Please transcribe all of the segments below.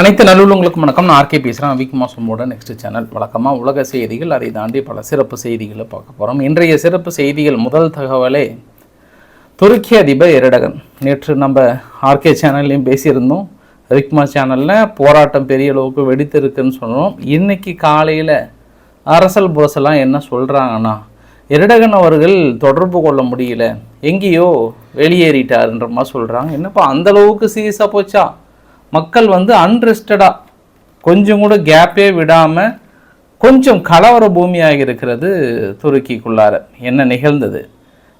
அனைத்து நல்லுள்ளவங்களுக்கும் வணக்கம். நான் ஆர்கே பேசுகிறேன் விக் மாசமோட நெக்ஸ்ட் சேனல் வழக்கமாக உலக செய்திகள் அதை தாண்டி பல சிறப்பு செய்திகளை பார்க்க போகிறோம் இன்றைய சிறப்பு செய்திகள் முதல் தகவலே துருக்கி அதிபர் எரடகன். நேற்று நம்ம ஆர்கே சேனல்லையும் பேசியிருந்தோம். விக்மா சேனலில் போராட்டம் பெரிய அளவுக்கு வெடித்திருக்குன்னு சொன்னோம் இன்னைக்கு காலையில் அரசல் புரசெல்லாம் என்ன சொல்கிறாங்கன்னா எரடகன் அவர்கள் தொடர்பு கொள்ள முடியல. எங்கேயோ வெளியேறிட்டாருன்ற மாதிரி சொல்கிறாங்க என்னப்பா அந்தளவுக்கு சீரியஸாக போச்சா? மக்கள் வந்து அன்ரெஸ்டடாக கொஞ்சம் கூட கேப்பே விடாமல் கொஞ்சம் கலவர பூமியாக இருக்கிறது துருக்கிக்குள்ளார. என்ன நிகழ்ந்தது?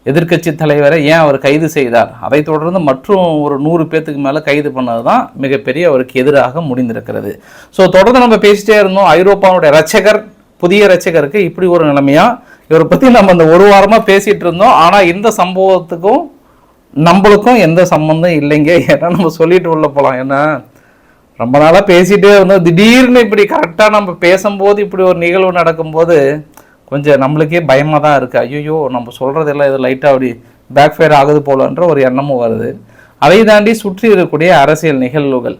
எதிர்க்கட்சி தலைவரை ஏன் அவர் கைது செய்தார்? அதை தொடர்ந்து மற்றும் ஒரு நூறு பேர்த்துக்கு மேலே கைது பண்ணது தான் மிகப்பெரிய அவருக்கு எதிராக முடிந்திருக்கிறது. ஸோ தொடர்ந்து நம்ம பேசிட்டே இருந்தோம். ஐரோப்பாவுடைய ரட்சகர் புதிய ரட்சகருக்கு இப்படி ஒரு நிலைமையாக இவரை பற்றி நம்ம அந்த ஒரு வாரமாக பேசிகிட்டு இருந்தோம். ஆனால் இந்த சம்பவத்துக்கும் நம்மளுக்கும் எந்த சம்மந்தம் இல்லைங்க. ஏன்னா நம்ம சொல்லிட்டு உள்ள போகலாம் ஏன்னா ரொம்ப நாளாக பேசிகிட்டே இருந்தோம். திடீர்னு இப்படி கரெக்டாக நம்ம பேசும்போது இப்படி ஒரு நிகழ்வு நடக்கும்போது கொஞ்சம் நம்மளுக்கே பயமாக தான் இருக்குது ஐயோ நம்ம சொல்கிறதெல்லாம் இது லைட்டாக அப்படி பேக் ஃபயர் ஆகுது போலன்ற ஒரு எண்ணமும் வருது. அதை தாண்டி சுற்றி இருக்கக்கூடிய அரசியல் நிகழ்வுகள்.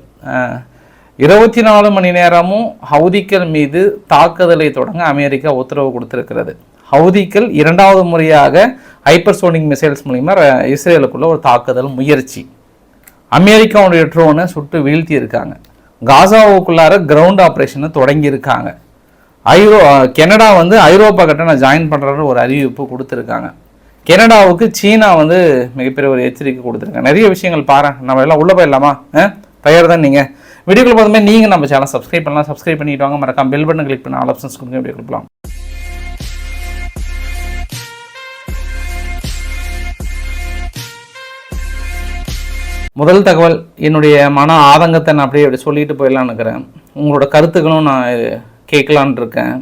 இருபத்தி நாலு மணி நேரமும் ஹவுதிக்கள் மீது தாக்குதலை தொடங்க அமெரிக்கா உத்தரவு கொடுத்துருக்கிறது. ஹவுதிக்கள் இரண்டாவது முறையாக ஹைப்பர்சோனிக் மிசைல்ஸ் மூலிமா இஸ்ரேலுக்குள்ள ஒரு தாக்குதல் முயற்சி. அமெரிக்காவுடைய ட்ரோனை சுட்டு வீழ்த்தி இருக்காங்க. காசாவுக்குள்ளார கிரவுண்ட் ஆப்ரேஷனை தொடங்கியிருக்காங்க ஐரோ கெனடா வந்து ஐரோப்பா கிட்ட நான் ஜாயின் பண்ணுறன்னு ஒரு அறிவிப்பு கொடுத்துருக்காங்க. கெனடாவுக்கு சீனா வந்து மிகப்பெரிய ஒரு எச்சரிக்கை கொடுத்துருக்காங்க. நிறைய விஷயங்கள் பாரு நம்ம எல்லாம் உள்ளே போயிடலாமா? ஆ தயார் தான் நீங்கள் வீடியோக்குள்ள பார்த்தோமே நீங்கள் நம்ம சேனல் சப்ஸ்கிரைப் பண்ணலாம். சப்ஸ்கிரைப் பண்ணிட்டு வாங்க. மறக்காம பெல் பட்டன் கிளிக் பண்ண ஆல் ஆப்ஷன்ஸ் கொடுங்க வீடியோ கொடுக்கலாம். முதல் தகவல் என்னுடைய மன ஆதங்கத்தை நான் அப்படியே அப்படி சொல்லிட்டு போயிடலான்னு இருக்கிறேன் உங்களோட கருத்துக்களும் நான் கேட்கலான் இருக்கேன்.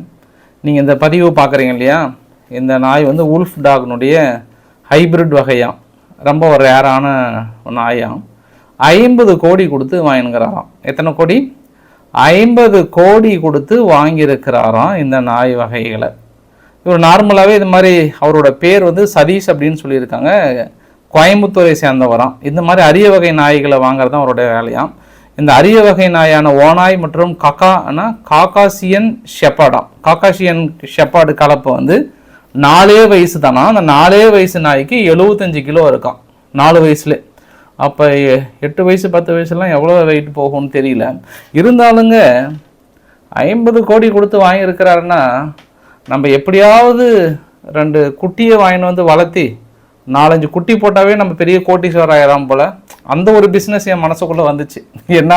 நீங்கள் இந்த பதிவு பார்க்குறீங்க இல்லையா? இந்த நாய் வந்து உல்ஃப் டாக்னுடைய ஹைபிரிட் வகையாம். ரொம்ப ஒரு ரேரான நாயாம். ஐம்பது கோடி கொடுத்து வாங்கினுங்கிறாராம். எத்தனை கோடி? ஐம்பது கோடி கொடுத்து வாங்கியிருக்கிறாராம் இந்த நாய் வகைகளை. இவர் நார்மலாகவே இது மாதிரி அவரோட பேர் வந்து சதீஷ் அப்படின்னு சொல்லியிருக்காங்க. கோயம்புத்தூரை சேர்ந்தவராம். இந்த மாதிரி அரிய வகை நாய்களை வாங்குறது தான் அவருடைய வேலையாம். இந்த அரிய வகை நாயான ஓனாய் மற்றும் கக்கானா காக்காசியன் ஷெப்பாடாம் காக்காசியன் ஷெப்பாடு கலப்பு வந்து நாலே வயசு தானா? அந்த நாலே வயசு நாய்க்கு எழுபத்தஞ்சு கிலோ இருக்கும். நாலு வயசுல. அப்போ எட்டு வயசு பத்து வயசுலாம் எவ்வளோ வெயிட் போகும்னு தெரியல. இருந்தாலுங்க ஐம்பது கோடி கொடுத்து வாங்கியிருக்கிறாருன்னா நம்ம எப்படியாவது ரெண்டு குட்டியை வாங்கிட்டு வந்து வளர்த்தி நாலஞ்சு குட்டி போட்டாவே நம்ம பெரிய கோட்டீஸ்வரர் ஆயிரம் போல. அந்த ஒரு பிஸ்னஸ் என் மனசுக்குள்ளே வந்துச்சு. என்ன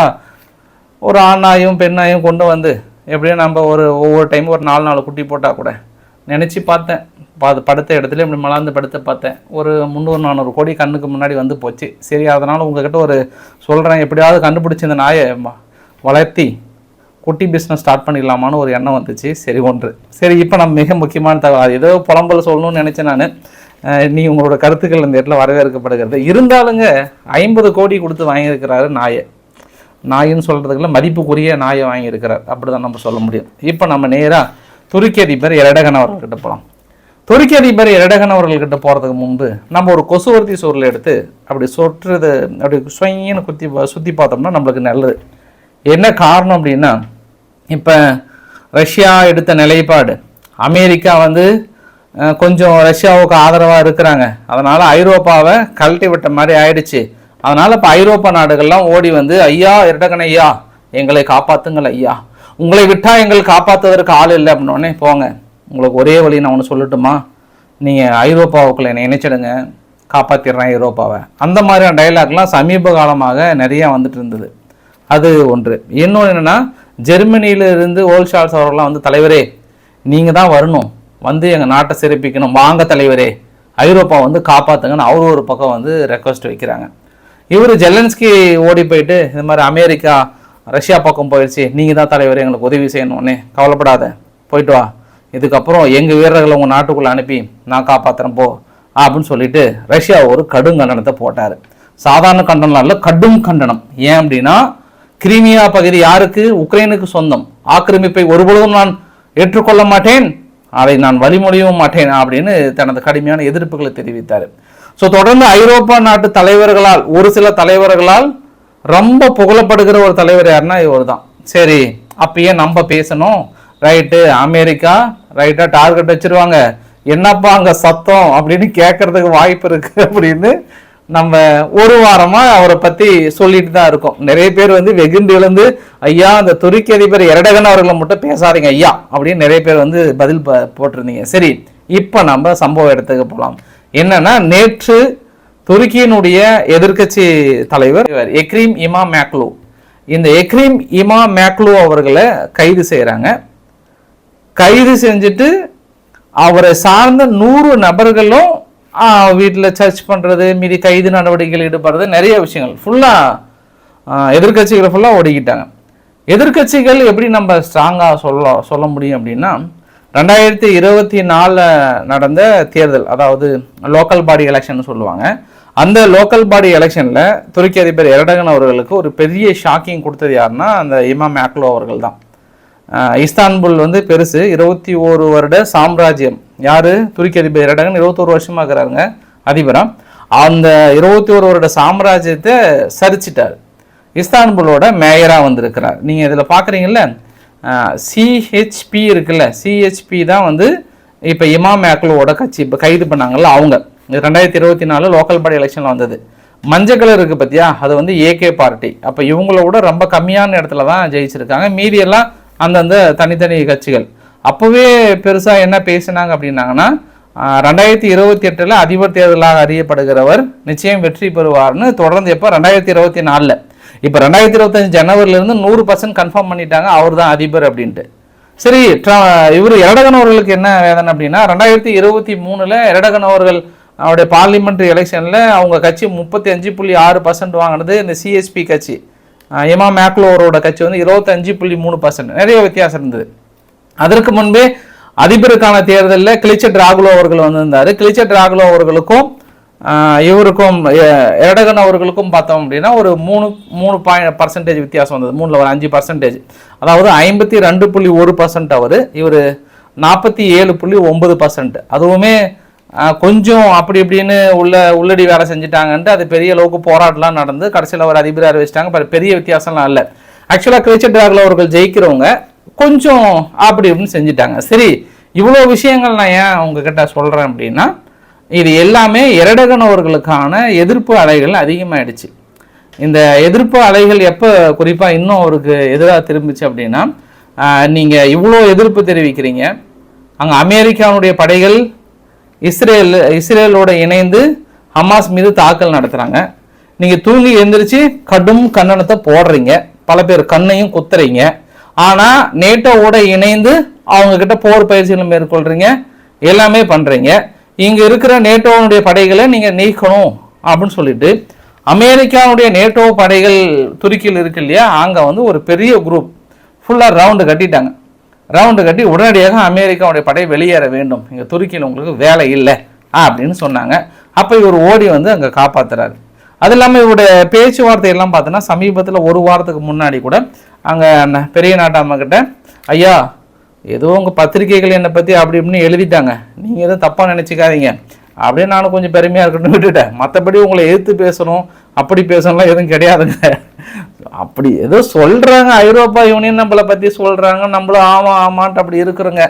ஒரு ஆணாயும் பெண்ணாயும் கொண்டு வந்து எப்படியும் நம்ம ஒரு ஒவ்வொரு டைம் ஒரு நாலு நாலு குட்டி போட்டால் கூட. நினச்சி பார்த்தேன். பாது படுத்த இடத்துல இப்படி மலாந்து படுத்து பார்த்தேன். ஒரு முந்நூறு நானூறு கோடி கண்ணுக்கு முன்னாடி வந்து போச்சு. சரி அதனால் உங்ககிட்ட ஒரு சொல்கிறேன் எப்படியாவது கண்டுபிடிச்சி இந்த நாயை வளர்த்தி குட்டி பிஸ்னஸ் ஸ்டார்ட் பண்ணிடலாமான்னு ஒரு எண்ணம் வந்துச்சு. சரி ஒன்று. சரி இப்போ நம்ம மிக முக்கியமான தகவல் அது ஏதோ புலம்பல் சொல்லணும்னு நினச்சேன் நான். நீ உங்களோட கருத்துக்கள் இந்த இடத்துல வரவேற்கப்படுகிறது. இருந்தாலுங்க ஐம்பது கோடி கொடுத்து வாங்கியிருக்கிறாரு நாயை. நாயின்னு சொல்கிறதுக்குள்ள மதிப்புக்குரிய நாயை வாங்கியிருக்கிறார். அப்படி தான் நம்ம சொல்ல முடியும். இப்போ நம்ம நேராக துருக்கி அதிபர் இரடகன் அவர்கள்கிட்ட போகலாம் துருக்கி அதிபர் இரடகன் அவர்கள்கிட்ட போகிறதுக்கு முன்பு நம்ம ஒரு கொசுவர்த்தி சூரில் எடுத்து அப்படி சொட்டுறது அப்படி சுவையின்னு குத்தி சுற்றி பார்த்தோம்னா நம்மளுக்கு நல்லது. என்ன காரணம் அப்படின்னா இப்போ ரஷ்யா எடுத்த நிலைப்பாடு அமெரிக்கா வந்து கொஞ்சம் ரஷ்யாவுக்கு ஆதரவாக இருக்கிறாங்க. அதனால் ஐரோப்பாவை கழட்டி விட்ட மாதிரி ஆயிடுச்சு. அதனால் இப்போ ஐரோப்பா நாடுகள்லாம் ஓடி வந்து ஐயா இரடகன் ஐயா எங்களை காப்பாற்றுங்கள் ஐயா. உங்களை விட்டால் எங்களை காப்பாற்றுவதற்கு ஆள் இல்லை அப்படின்னோடனே போங்க. உங்களுக்கு ஒரே வழி நான் ஒன்று சொல்லட்டுமா? நீங்கள் ஐரோப்பாவுக்குள்ள என்னை இணைச்சிடுங்க. காப்பாற்றிடுறேன் ஐரோப்பாவை. அந்த மாதிரியான டைலாக்லாம் சமீப காலமாக நிறையா வந்துட்டு இருந்தது. அது ஒன்று. இன்னொன்று என்னென்னா ஜெர்மனியில இருந்து ஓல்ஷால்ஸ் அவர்கள்லாம் வந்து தலைவரே நீங்கள் தான் வரணும். வந்து எங்கள் நாட்டை சிறப்பிக்கணும். வாங்க தலைவரே. ஐரோப்பா வந்து காப்பாற்றுங்கன்னு அவர் ஒரு பக்கம் வந்து ரெக்வஸ்ட் வைக்கிறாங்க. இவர் ஜெலன்ஸ்கி ஓடி போயிட்டு இந்த மாதிரி அமெரிக்கா ரஷ்யா பக்கம் போயிடுச்சு நீங்கள் தான் தலைவர் எங்களுக்கு உதவி செய்யணும்னே. கவலைப்படாத. போயிட்டு வா. இதுக்கப்புறம் எங்கள் வீரர்களை உங்கள் நாட்டுக்குள்ளே அனுப்பி நான் காப்பாற்றுறேன் போ. அப்படின்னு சொல்லிட்டு ரஷ்யா ஒரு கடும் கண்டனத்தை போட்டார். சாதாரண கண்டனம் இல்லை கடும் கண்டனம். ஏன் அப்படின்னா கிரீமியா பகுதி யாருக்கு? உக்ரைனுக்கு சொந்தம். ஆக்கிரமிப்பை ஒருபொழுதும் நான் ஏற்றுக்கொள்ள மாட்டேன். அதை நான் வழிமொழியவும் மாட்டேன் அப்படின்னு தனது கடுமையான எதிர்ப்புகளை தெரிவித்தார். ஸோ தொடர்ந்து ஐரோப்பா நாட்டு தலைவர்களால் ஒரு சில தலைவர்களால் ரொம்ப புகழப்படுகிற ஒரு தலைவர் யாருன்னா இவர் தான் சரி அப்பயே நம்ம பேசணும். ரைட்டு அமெரிக்கா ரைட்டாக டார்கெட் வச்சிருவாங்க. என்னப்பா அங்கே சத்தம் அப்படின்னு கேட்கறதுக்கு வாய்ப்பு இருக்குது அப்படின்னு நம்ம ஒரு வாரமாக அவரை பற்றி சொல்லிட்டு தான் இருக்கோம். நிறைய பேர் வந்து வெகுண்டு எழுந்து ஐயா அந்த துருக்கி அதிபர் எரடகன் அவர்களை மட்டும் பேசாதீங்க ஐயா அப்படின்னு நிறைய பேர் வந்து பதில் ப- போட்டிருந்தீங்க. சரி இப்போ நம்ம சம்பவ இடத்துக்கு போகலாம் என்னன்னா நேற்று துருக்கியினுடைய எதிர்க்கட்சி தலைவர் இவர் எக்ரீம் இமா மேக்லூ. இந்த எக்ரீம் இமா மேக்லூ அவர்களை கைது செய்கிறாங்க கைது செஞ்சுட்டு அவரை சார்ந்த நூறு நபர்களும் வீட்டில் சர்ச் பண்ணுறது மீதி கைது நடவடிக்கைகள் ஈடுபடுறது நிறைய விஷயங்கள். ஃபுல்லாக எதிர்க்கட்சிகளை ஃபுல்லாக ஓடிக்கிட்டாங்க எதிர்க்கட்சிகள் எப்படி நம்ம ஸ்ட்ராங்காக சொல்ல சொல்ல முடியும் அப்படின்னா ரெண்டாயிரத்தி இருபத்தி நாலில் நடந்த தேர்தல் அதாவது லோக்கல் பாடி எலெக்ஷன் சொல்லுவாங்க. அந்த லோக்கல் பாடி எலெக்ஷனில் துருக்கி அதிபர் எரடகன் அவர்களுக்கு ஒரு பெரிய ஷாக்கிங் கொடுத்தது யாருன்னா அந்த இமாம் மேக்லோ அவர்கள் தான். இஸ்தான்புல் வந்து பெருசு. இருபத்தி ஓரு வருட சாம்ராஜ்யம். யார்? துருக்கி அதிபர் இரடகன் இருபத்தோரு வருஷமாக இருக்கிறாங்க அதிபரா அந்த இருபத்தி ஒரு வருட சாம்ராஜ்யத்தை சரிச்சிட்டார். இஸ்தான்புலோட மேயராக வந்திருக்கிறார். நீங்கள் இதில் பாக்குறீங்கல்ல சிஹெச்பி இருக்குல்ல சிஹெச்பி தான் வந்து இப்போ இமாம் மேக்லோட கட்சி. இப்போ கைது பண்ணாங்கல்ல அவங்க. ரெண்டாயிரத்தி இருபத்தி நாலு லோக்கல் பாடி எலெக்ஷனில் வந்தது. மஞ்சள் கலர் இருக்குது பார்த்தியா அது வந்து ஏகே பார்ட்டி. அப்போ இவங்கள விட ரொம்ப கம்மியான இடத்துல தான் ஜெயிச்சிருக்காங்க. மீதியெல்லாம் அந்தந்த தனித்தனி கட்சிகள். அப்போவே பெருசாக என்ன பேசினாங்க அப்படின்னாங்கன்னா ரெண்டாயிரத்தி இருபத்தி எட்டில் அதிபர் தேர்தலாக அறியப்படுகிறவர் நிச்சயம் வெற்றி பெறுவார்னு தொடர்ந்து எப்போ? ரெண்டாயிரத்தி இருபத்தி நாலில். இப்போ ரெண்டாயிரத்தி இருபத்தஞ்சு ஜனவரிலேருந்து நூறு பர்சன்ட் கன்ஃபார்ம் பண்ணிட்டாங்க அவர் தான் அதிபர் அப்படின்ட்டு. சரி இவர் எரடகன் அவர்களுக்கு என்ன வேதனை அப்படின்னா ரெண்டாயிரத்தி இருபத்தி மூணில் எரடகன் அவர்கள் அவருடைய பார்லிமெண்ட்ரி எலெக்ஷனில் அவங்க கட்சி முப்பத்தி அஞ்சு புள்ளி ஆறு பர்சன்ட் வாங்கினது இந்த சிஎஸ்பி கட்சி. அஹ் இமா மேக்லோரோட கட்சி வந்து இருபத்தஞ்சு புள்ளி மூணு பர்சன்ட் நிறைய வித்தியாசம் இருந்தது. அதற்கு முன்பே அதிபருக்கான தேர்தலில் கிளிச்சட் ராகுலோ அவர்கள் வந்திருந்தார். கிளிச்சட் ராகுலோ அவர்களுக்கும் இவருக்கும் எடகன் எரடகன் அவர்களுக்கும் பார்த்தோம் அப்படின்னா ஒரு மூணு மூணு பாயிண்ட் பர்சன்டேஜ் வித்தியாசம் வந்தது. மூணில் ஒரு அஞ்சு பர்சன்டேஜ் அதாவது ஐம்பத்தி ரெண்டு புள்ளி ஒரு பர்சன்ட் அவர் இவர் நாற்பத்தி ஏழு புள்ளி ஒன்பது பர்சன்ட் அதுவுமே கொஞ்சம் அப்படி இப்படின்னு உள்ள உள்ளடி வேலை செஞ்சுட்டாங்கன்ட்டு அது பெரிய அளவுக்கு போராட்டம்லாம் நடந்து கடைசியில் அவர் அதிபராக அறிவிச்சிட்டாங்க பட் பெரிய வித்தியாசம்லாம் இல்லை. ஆக்சுவலாக கிரிச்சர் ராகுல் அவர்கள் ஜெயிக்கிறவங்க கொஞ்சம் அப்படி இப்படின்னு செஞ்சுட்டாங்க. சரி இவ்வளோ விஷயங்கள் நான் ஏன் உங்ககிட்ட சொல்கிறேன் அப்படின்னா இது எல்லாமே இரடகனவர்களுக்கான எதிர்ப்பு அலைகள் அதிகமாகிடுச்சு இந்த எதிர்ப்பு அலைகள் எப்போ குறிப்பாக இன்னும் அவருக்கு எதிராக திரும்பிச்சு அப்படின்னா நீங்கள் இவ்வளோ எதிர்ப்பு தெரிவிக்கிறீங்க. அங்கே அமெரிக்காவுடைய படைகள் இஸ்ரேல் இஸ்ரேலோட இணைந்து ஹமாஸ் மீது தாக்கல் நடத்துகிறாங்க நீங்கள் தூங்கி எழுந்திரிச்சு கடும் கண்டனத்தை போடுறீங்க. பல பேர் கண்ணையும் குத்துறீங்க. ஆனால் நேட்டோவோட இணைந்து அவங்கக்கிட்ட போர் பயிற்சிகளை மேற்கொள்கிறீங்க எல்லாமே பண்ணுறீங்க இங்கே இருக்கிற நேட்டோனுடைய படைகளை நீங்கள் நீக்கணும் அப்படின்னு சொல்லிட்டு அமெரிக்காவுடைய நேட்டோ படைகள் துருக்கியில் இருக்கு இல்லையா? அங்கே வந்து ஒரு பெரிய குரூப் ஃபுல்லாக ரவுண்டு கட்டிட்டாங்க. ரவுண்டு கட்டி உடனடியாக அமெரிக்காவுடைய படை வெளியேற வேண்டும். இங்கே துருக்கியில் உங்களுக்கு வேலை இல்லை அப்படின்னு சொன்னாங்க. அப்போ இவர் ஓடி வந்து அங்கே காப்பாற்றுறாரு அது இல்லாமல் இவருடைய பேச்சுவார்த்தை எல்லாம் பார்த்தோன்னா சமீபத்தில் ஒரு வாரத்துக்கு முன்னாடி கூட அங்கே பெரிய நாட்டாமக்கிட்ட ஐயா ஏதோ உங்கள் பத்திரிகைகள் என்னை பற்றி அப்படி இப்படின்னு எழுதிட்டாங்க. நீங்கள் எதுவும் தப்பாக நினச்சிக்காதீங்க. அப்படியே நானும் கொஞ்சம் பெருமையாக இருக்கணும்னு விட்டுட்டேன். மற்றபடி உங்களை எதிர்த்து பேசணும் அப்படி பேசணும்லாம் எதுவும் கிடையாதுங்க. அப்படி ஏதோ சொல்கிறாங்க ஐரோப்பா யூனியன் நம்மளை பற்றி சொல்கிறாங்க நம்மளும் ஆமாம் ஆமான்ட்டு அப்படி இருக்கிறோங்க.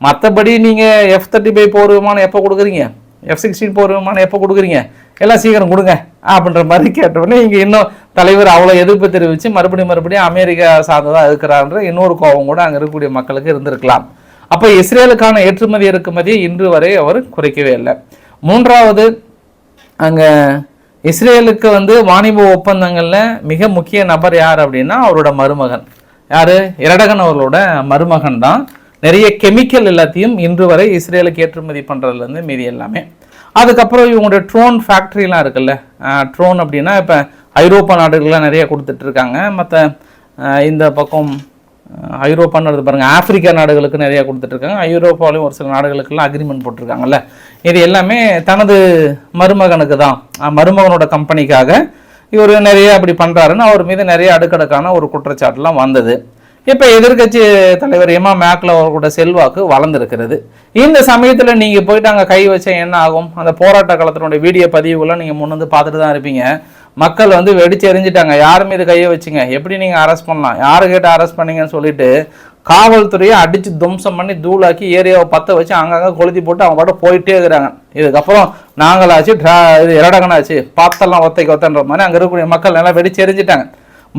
மற்றபடி நீங்கள் எஃப் தேர்ட்டி ஃபைவ் போர் விமானம் எப்போ கொடுக்குறீங்க? எஃப் சிக்ஸ்டீன் போர் விமானம் எப்போ கொடுக்குறீங்க? எல்லாம் சீக்கிரம் கொடுங்க அப்படின்ற மாதிரி கேட்டவுடனே இங்கே இன்னும் தலைவர் அவ்வளோ எதிர்ப்பு தெரிவித்து மறுபடியும் மறுபடியும் அமெரிக்கா சார்ந்ததாக இருக்கிறான்ற இன்னொரு கோபம் கூட அங்கே இருக்கக்கூடிய மக்களுக்கு இருந்திருக்கலாம். அப்போ இஸ்ரேலுக்கான ஏற்றுமதி இறக்குமதியை இன்று வரை அவர் குறைக்கவே இல்லை. மூன்றாவது அங்கே இஸ்ரேலுக்கு வந்து வாணிப ஒப்பந்தங்களில் மிக முக்கிய நபர் யார் அப்படின்னா அவரோட மருமகன். யார்? இரடகன் அவர்களோட மருமகன் தான். நிறைய கெமிக்கல் எல்லாத்தையும் இன்று வரை இஸ்ரேலுக்கு ஏற்றுமதி பண்ணுறதுலேருந்து மீதி எல்லாமே. அதுக்கப்புறம் இவங்களுடைய ட்ரோன் ஃபேக்ட்ரிலாம் இருக்குல்ல ட்ரோன் அப்படின்னா இப்போ ஐரோப்பா நாடுகள்லாம் நிறைய கொடுத்துட்ருக்காங்க மற்ற இந்த பக்கம் ஐரோப்பான்னு வருது பாருங்கள் ஆப்பிரிக்கா நாடுகளுக்கு நிறைய கொடுத்துட்ருக்காங்க. ஐரோப்பாவிலையும் ஒரு சில நாடுகளுக்கெல்லாம் அக்ரிமெண்ட் போட்டிருக்காங்கல்ல. இது எல்லாமே தனது மருமகனுக்கு தான். மருமகனோட கம்பெனிக்காக இவர் நிறைய அப்படி பண்ணுறாருன்னு அவர் மீது நிறைய அடுக்கடுக்கான ஒரு குற்றச்சாட்டுலாம் வந்தது. இப்போ எதிர்க்கட்சி தலைவர் எமா மேக்கில் அவர்களோட செல்வாக்கு வளர்ந்துருக்கிறது. இந்த சமயத்தில் நீங்கள் போயிட்டு அங்கே கை வச்சா என்ன ஆகும்? அந்த போராட்ட காலத்தினுடைய வீடியோ பதிவுகள்லாம் நீங்கள் முன் வந்து பார்த்துட்டு தான் இருப்பீங்க. மக்கள் வந்து வெடிச்சு எரிஞ்சிட்டாங்க யார் மீது கையை வச்சுங்க? எப்படி நீங்கள் அரெஸ்ட் பண்ணலாம்? யார் கேட்டு அரெஸ்ட் பண்ணீங்கன்னு சொல்லிட்டு காவல்துறையை அடித்து தும்சம் பண்ணி தூளாக்கி ஏரியாவை பற்ற வச்சு அங்கங்கே கொளுத்தி போட்டு அவங்க பாட்டு போயிட்டே இருக்கிறாங்க. இதுக்கப்புறம் நாங்களாச்சு ட்ரா இது இரடகனாச்சு பார்த்தெல்லாம் ஒத்தைக்கு ஒத்தன்ற மாதிரி அங்கே இருக்கக்கூடிய மக்கள் நல்லா வெடிச்சு எரிஞ்சிட்டாங்க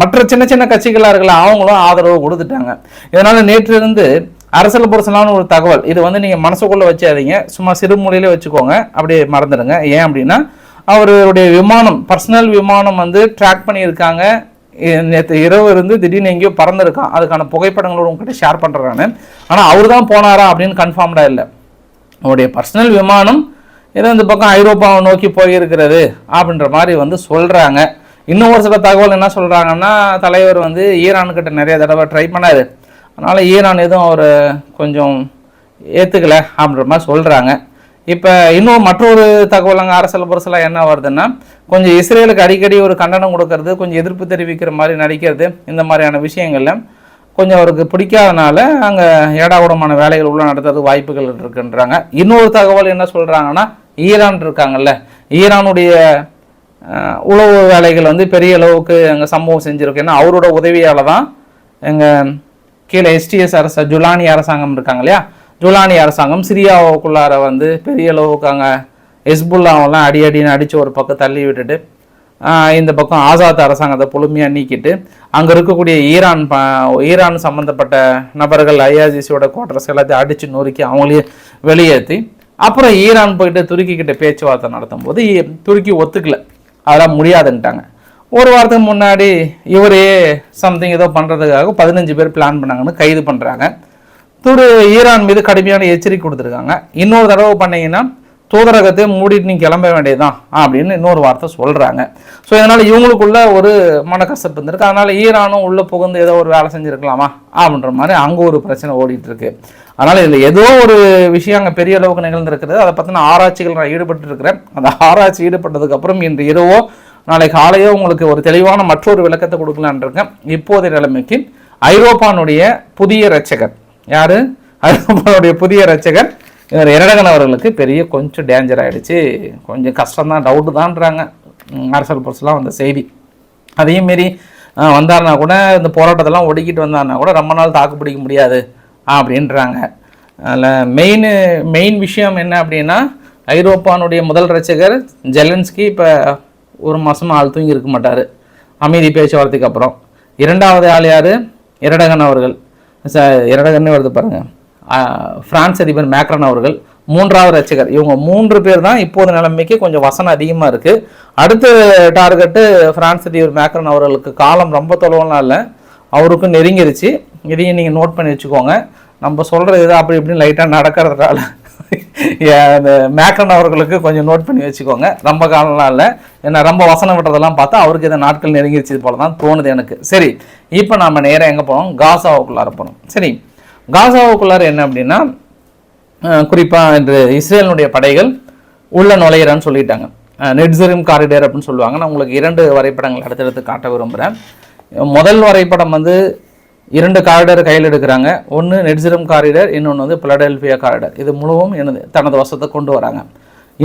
மற்ற சின்ன சின்ன கட்சிகளாக இருக்கலாம் அவங்களும் ஆதரவு கொடுத்துட்டாங்க. இதனால் நேற்று இருந்து அரசியல் புரசலான ஒரு தகவல். இது வந்து நீங்கள் மனசுக்குள்ளே வச்சாதீங்க சும்மா சிறுமொழியிலே வச்சுக்கோங்க. அப்படியே மறந்துடுங்க. ஏன் அப்படின்னா அவருடைய விமானம் பர்சனல் விமானம் வந்து ட்ராக் பண்ணியிருக்காங்க. நேற்று இரவு இருந்து திடீர்னு எங்கேயோ பறந்துருக்கான். அதுக்கான புகைப்படங்களோட உங்ககிட்ட ஷேர் பண்ணுறேன் நான். ஆனால் அவர் தான் போனாரா அப்படின்னு கன்ஃபார்ம்டாக இல்லை. அவருடைய பர்சனல் விமானம் ஏதோ இந்த பக்கம் ஐரோப்பாவை நோக்கி போயிருக்கிறது அப்படின்ற மாதிரி வந்து சொல்கிறாங்க இன்னும் ஒரு சில தகவல் என்ன சொல்கிறாங்கன்னா தலைவர் வந்து ஈரானுக்கிட்ட நிறைய தடவை ட்ரை பண்ணார். அதனால் ஈரான் எதுவும் அவர் கொஞ்சம் ஏற்றுக்கல அப்படின்ற மாதிரி சொல்கிறாங்க இப்போ இன்னும் மற்றொரு தகவல் அங்கே அரசியல் புரசலாக என்ன வருதுன்னா கொஞ்சம் இஸ்ரேலுக்கு அடிக்கடி ஒரு கண்டனம் கொடுக்கறது கொஞ்சம் எதிர்ப்பு தெரிவிக்கிற மாதிரி நடிக்கிறது இந்த மாதிரியான விஷயங்கள்ல கொஞ்சம் அவருக்கு பிடிக்காதனால அங்கே ஏடாகூடமான வேலைகள் உள்ள நடத்துறது வாய்ப்புகள் இருக்குன்றாங்க. இன்னொரு தகவல் என்ன சொல்கிறாங்கன்னா ஈரான் இருக்காங்கல்ல ஈரானுடைய உளவு வேலைகள் வந்து பெரிய அளவுக்கு அங்கே சம்பவம் செஞ்சுருக்கு. ஏன்னா அவரோட உதவியால் தான் எங்கள் கீழே எஸ்டிஎஸ் அரசு ஜுலானி அரசாங்கம் இருக்காங்க இல்லையா? ஜூலானி அரசாங்கம் சிரியாவுக்குள்ளார வந்து பெரிய அளவுக்கு அங்கே ஹெஸ்புல்லாவெல்லாம் அடி அடின்னு அடித்து ஒரு பக்கம் தள்ளி விட்டுட்டு இந்த பக்கம் ஆசாத் அரசாங்கத்தை பொறுமையாக நீக்கிட்டு அங்கே இருக்கக்கூடிய ஈரான் ப ஈரான் சம்மந்தப்பட்ட நபர்கள் ஐஆர்ஜிசியோட குவார்டர்ஸ் எல்லாத்தையும் அடித்து நொறுக்கி அவங்களையும் வெளியேற்றி அப்புறம் ஈரான் போயிட்டு துருக்கிக்கிட்ட பேச்சுவார்த்தை நடத்தும் போது துருக்கி ஒத்துக்கல. அதெல்லாம் முடியாதுன்ட்டாங்க. ஒரு வாரத்துக்கு முன்னாடி இவரே சம்திங் ஏதோ பண்ணுறதுக்காக பதினஞ்சு பேர் பிளான் பண்ணாங்கன்னு கைது பண்ணுறாங்க துரு ஈரான் மீது கடுமையான எச்சரிக்கை கொடுத்துருக்காங்க. இன்னொரு தடவை பண்ணீங்கன்னா தூதரகத்தை மூடிட்டு நீ கிளம்ப வேண்டியதுதான் அப்படின்னு இன்னொரு வார்த்தை சொல்கிறாங்க ஸோ இதனால் இவங்களுக்குள்ள ஒரு மனக்கசப்பு இருந்திருக்கு. அதனால் ஈரானும் உள்ளே புகுந்து ஏதோ ஒரு வேலை செஞ்சுருக்கலாமா அப்படின்ற மாதிரி அங்கே ஒரு பிரச்சனை ஓடிட்டுருக்கு அதனால் இதில் ஏதோ ஒரு விஷயம் அங்கே பெரிய அளவுக்கு நிகழ்ந்திருக்கிறது. அதை பற்றின ஆராய்ச்சிகள் நான் ஈடுபட்டு இருக்கிறேன். அந்த ஆராய்ச்சி ஈடுபட்டதுக்கப்புறம் இன்று இரவோ நாளை காலையோ உங்களுக்கு ஒரு தெளிவான மற்றொரு விளக்கத்தை கொடுக்கலான்னு இருக்கேன். இப்போதைய நிலைமைக்கு ஐரோப்பானுடைய புதிய ரட்சகர் யார்? ஐரோப்பானுடைய புதிய ரட்சகர் இவர் இரடகன் அவர்களுக்கு பெரிய கொஞ்சம் டேஞ்சர் ஆகிடுச்சு கொஞ்சம் கஷ்டம் தான் டவுட்டு தான்றாங்க அரசல் பொருசெலாம் வந்த செய்தி. அதையும் மீறி வந்தார்னா கூட இந்த போராட்டத்தெல்லாம் ஒடுக்கிட்டு வந்தாருன்னா கூட ரொம்ப நாள் தாக்கு பிடிக்க முடியாது அப்படின்றாங்க. அதில் மெயின் மெயின் விஷயம் என்ன அப்படின்னா ஐரோப்பானுடைய முதல் ரட்சகர் ஜெலன்ஸ்கி இப்போ ஒரு மாதம் ஆள் தூங்கி இருக்க மாட்டார். அமைதி பேச்சுவார்த்தைக்கு அப்புறம். இரண்டாவது ஆள் யார்? இரடகன் அவர்கள். ச இரடகன்னு வருது பாருங்கள் ஃப்ரான்ஸ் பிரான்ஸ் அதிபர் மேக்ரன் அவர்கள் மூன்றாவது ரட்சகர் இவங்க மூன்று பேர் தான் இப்போது நிலைமைக்கு கொஞ்சம் வசனம் அதிகமாக இருக்குது அடுத்த டார்கெட்டு பிரான்ஸ் அதிபர் மேக்ரன் அவர்களுக்கு காலம் ரொம்ப தொலைவெல்லாம் இல்லை. அவருக்கும் நெருங்கிருச்சு. இதையும் நீங்கள் நோட் பண்ணி வச்சுக்கோங்க. நம்ம சொல்கிறது இது அப்படி இப்படின்னு லைட்டாக நடக்கிறதுனால அந்த மேக்ரன் அவர்களுக்கு கொஞ்சம் நோட் பண்ணி வச்சுக்கோங்க. ரொம்ப காலம்லாம் இல்லை. ஏன்னா ரொம்ப வசனம் விட்டதெல்லாம் பார்த்தா அவருக்கு இதை நாட்கள் நெருங்கிருச்சு போல தான் தோணுது எனக்கு. சரி இப்போ நம்ம நேராக எங்கே போகிறோம் காசாவுக்குள்ளார போகிறோம் சரி காசாவுக்குள்ளார என்ன அப்படின்னா குறிப்பாக இன்று இஸ்ரேலினுடைய படைகள் உள்ள நுழையிறான்னு சொல்லிட்டாங்க. நெட்ஸரிம் காரிடர் அப்படின்னு சொல்லுவாங்க. நான் உங்களுக்கு இரண்டு வரைபடங்கள் அடுத்தடுத்து காட்ட விரும்புகிறேன் முதல் வரைபடம் வந்து இரண்டு காரிடர் கையில் எடுக்கிறாங்க. ஒன்று நெட்ஸிரம் காரிடர் இன்னொன்று வந்து பிலடெல்பியா காரிடர் இது முழுவதும் எனது தனது வசத்தை கொண்டு வராங்க.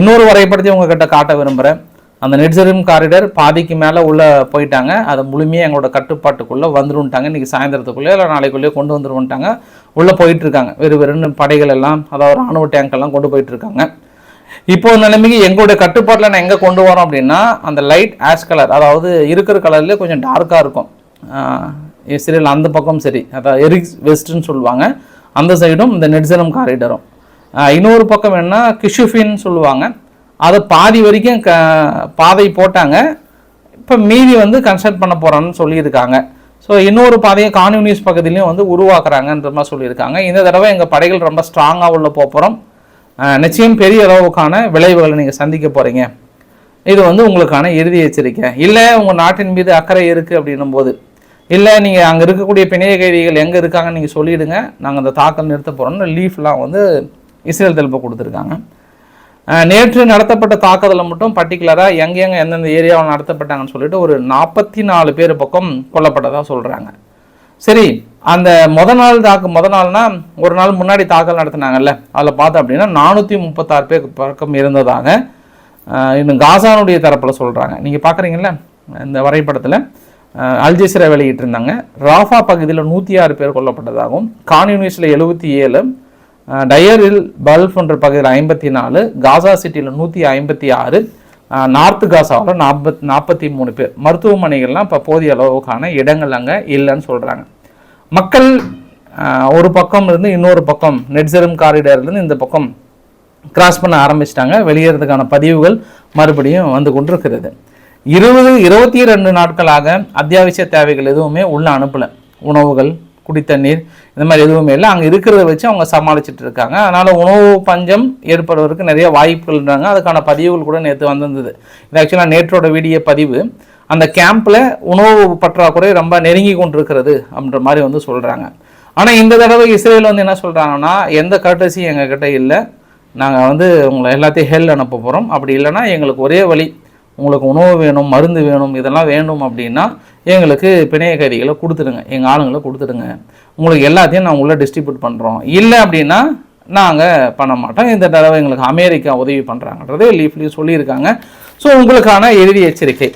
இன்னொரு வரைபடத்தையும் உங்ககிட்ட காட்ட விரும்புகிறேன் அந்த நெட்ஸரிம் காரிடர் பாதிக்கு மேலே உள்ளே போயிட்டாங்க. அதை முழுமையாக எங்களோட கட்டுப்பாட்டுக்குள்ளே வந்துருன்ட்டாங்க. இன்றைக்கி சாயந்தரத்துக்குள்ளே இல்லை நாளைக்குள்ளேயே கொண்டு வந்துருவோன்ட்டாங்க உள்ளே போயிட்டுருக்காங்க வெறும் வெறு வெறும் படைகள் எல்லாம் அதாவது ராணுவ டேங்க் எல்லாம் கொண்டு போயிட்டுருக்காங்க இப்போ நிலைமைக்கு எங்களுடைய கட்டுப்பாட்டில் நான் எங்கே கொண்டு வரோம் அப்படின்னா அந்த லைட் ஆஷ் கலர் அதாவது இருக்கிற கலர்லேயே கொஞ்சம் டார்க்காக இருக்கும். இஸ்ரேல் அந்த பக்கம் சரி. அதாவது எரிக்ஸ் வெஸ்ட்னு சொல்லுவாங்க. அந்த சைடும் இந்த நெட்சலம் காரிடரும் இன்னொரு பக்கம் என்ன கிஷுஃபின்னு சொல்லுவாங்க. அதை பாதி வரைக்கும் க பாதை போட்டாங்க. இப்போ மீதி வந்து கன்ஸ்ட்ரக்ட் பண்ண போகிறோன்னு சொல்லியிருக்காங்க. ஸோ இன்னொரு பாதையை கான்யூனிஸ் பகுதியிலையும் வந்து உருவாக்குறாங்கன்ற மாதிரி சொல்லியிருக்காங்க. இந்த தடவை எங்கள் படைகள் ரொம்ப ஸ்ட்ராங்காக உள்ள போகிறோம் நிச்சயம் பெரிய அளவுக்கான விளைவுகளை நீங்கள் சந்திக்க போகிறீங்க இது வந்து உங்களுக்கான இறுதி எச்சரிக்கை. இல்லை உங்கள் நாட்டின் மீது அக்கறை இருக்குது அப்படின்னும் போது இல்லை நீங்கள் அங்கே இருக்கக்கூடிய பிணைய கைதிகள் எங்கே இருக்காங்கன்னு நீங்கள் சொல்லிவிடுங்க நாங்கள் அந்த தாக்கல் நிறுத்த போகிறோம்னு லீஃப்லாம் வந்து இஸ்ரேல் திருப்ப கொடுத்துருக்காங்க. நேற்று நடத்தப்பட்ட தாக்குதலில் மட்டும் பர்டிகுலராக எங்கெங்கே எந்தெந்த ஏரியாவில் நடத்தப்பட்டாங்கன்னு சொல்லிட்டு ஒரு நாற்பத்தி நாலு பேர் பக்கம் கொல்லப்பட்டதாக சொல்கிறாங்க சரி அந்த முத நாள் தாக்கு முத நாள்னா ஒரு நாள் முன்னாடி தாக்கல் நடத்தினாங்கல்ல. அதில் பார்த்தோம் அப்படின்னா நானூற்றி முப்பத்தாறு பேர் பக்கம் இருந்ததாக இன்னும் காசானுடைய தரப்பில் சொல்கிறாங்க நீங்கள் பார்க்குறீங்கல்ல இந்த வரைபடத்தில். அல்ஜெசிரா வெளியிட்டிருந்தாங்க. ராஃபா பகுதியில் நூற்றி ஆறு பேர் கொல்லப்பட்டதாகவும் கான்யூனிஸில் எழுபத்தி ஏழு டயரில் பல்ஃப் என்ற பகுதியில் ஐம்பத்தி நாலு காசா சிட்டியில் நூற்றி ஐம்பத்தி ஆறு நார்த்து காசாவில் நாற்பத் நாற்பத்தி மூணு பேர். மருத்துவமனைகள்லாம் இப்போ போதிய அளவுக்கான இடங்கள் அங்கே இல்லைன்னு சொல்கிறாங்க மக்கள் ஒரு பக்கம் இருந்து இன்னொரு பக்கம் நெட்சரும் காரிடர்லேருந்து இந்த பக்கம் கிராஸ் பண்ண ஆரம்பிச்சிட்டாங்க. வெளியேறதுக்கான பதிவுகள் மறுபடியும் வந்து கொண்டிருக்கிறது. இருபது இருபத்தி ரெண்டு நாட்களாக அத்தியாவசிய தேவைகள் எதுவுமே உள்ளே அனுப்பலை. உணவுகள் குடித்தண்ணீர் இந்த மாதிரி எதுவுமே இல்லை. அங்கே இருக்கிறத வச்சு அவங்க சமாளிச்சுட்டு இருக்காங்க. அதனால் உணவு பஞ்சம் ஏற்படுவதற்கு நிறைய வாய்ப்புகள்ன்றாங்க அதுக்கான பதிவுகள் கூட நேற்று வந்திருந்தது. இது ஆக்சுவலாக நேற்றோட வீடியோ பதிவு. அந்த கேம்பில் உணவு பற்றாக்குறை ரொம்ப நெருங்கி கொண்டிருக்கிறது அப்படின்ற மாதிரி வந்து சொல்கிறாங்க ஆனால் இந்த தடவை இஸ்ரேல் வந்து என்ன சொல்கிறாங்கன்னா எந்த கர்டசியும் எங்ககிட்ட இல்லை. நாங்கள் வந்து உங்களை எல்லாத்தையும் ஹெல் அனுப்ப போகிறோம் அப்படி இல்லைன்னா எங்களுக்கு ஒரே வழி உங்களுக்கு உணவு வேணும் மருந்து வேணும் இதெல்லாம் வேணும் அப்படின்னா எங்களுக்கு பிணைய கைதிகளை கொடுத்துடுங்க. எங்கள் ஆளுங்களை கொடுத்துடுங்க. உங்களுக்கு எல்லாத்தையும் நாங்கள் உள்ளே டிஸ்ட்ரிபியூட் பண்ணுறோம் இல்லை அப்படின்னா நாங்கள் பண்ண மாட்டோம். இந்த தடவை எங்களுக்கு அமெரிக்கா உதவி பண்ணுறாங்கன்றது லீஃப்லேயும் சொல்லியிருக்காங்க. ஸோ உங்களுக்கான எழுதி எச்சரிக்கை.